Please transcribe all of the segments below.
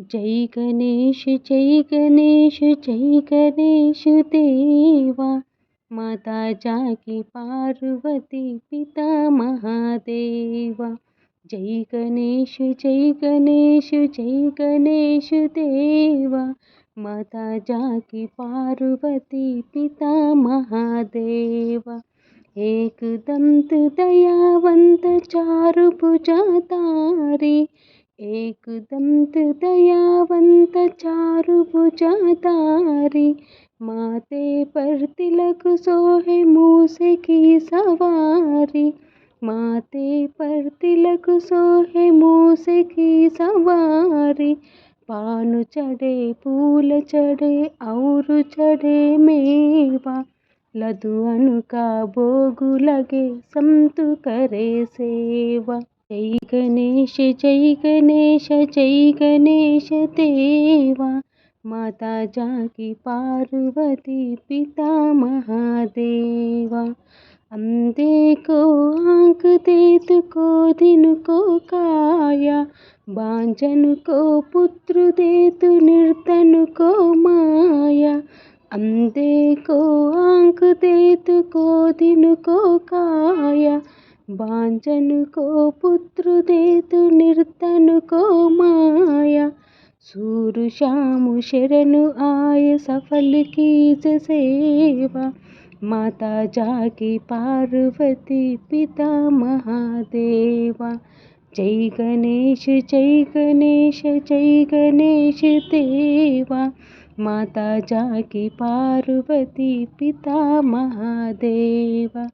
जय गणेश जय गणेश जय गणेश देवा। माता जाकी पार्वती पिता महादेवा। जय गणेश जय गणेश जय गणेश देवा। माता जाकी पार्वती पिता महादेवा। एकदंत दयावंत चारु भुजा तारी एकदंत दयावंत चारु भुजा तारी माते पर तिलक, सोहे, मूसे की सवारी माते पर तिलक, सोहे, मूसे की सवारी, पान चढ़े, फूल चढ़े, और चढ़े मेवा, लदुअन का भोग लगे, संत करे सेवा। జై గణేష జై గణేష జై గణేష దేవా. మాతా జాకి పార్వతి పితా మహాదేవా. అందేకో ఆంకుదేతుకో దినుకో కాయ. బాంజనుకో పుత్రుదేతు నిర్తనుకో మాయ. అందేకో ఆంకుదేతుకో దినుకో కాయ. को पुत्र देत निर्धन को माया। सूर श्याम शरण आय सफल कीज सेवा। माता जाकी पार्वती पिता महादेवा। जय गणेश जय गणेश जय गणेश देवा। माता जाकी पार्वती पिता महादेवा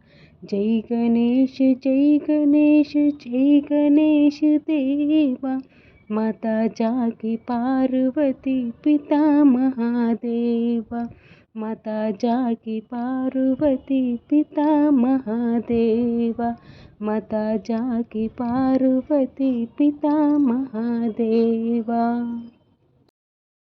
जय गणेश जय गणेश जय गणेश देवा। माता जाकी पार्वती पिता महादेवा। माता जाकी पार्वती पिता महादेवा। माता जाकी पार्वती पिता महादेवा।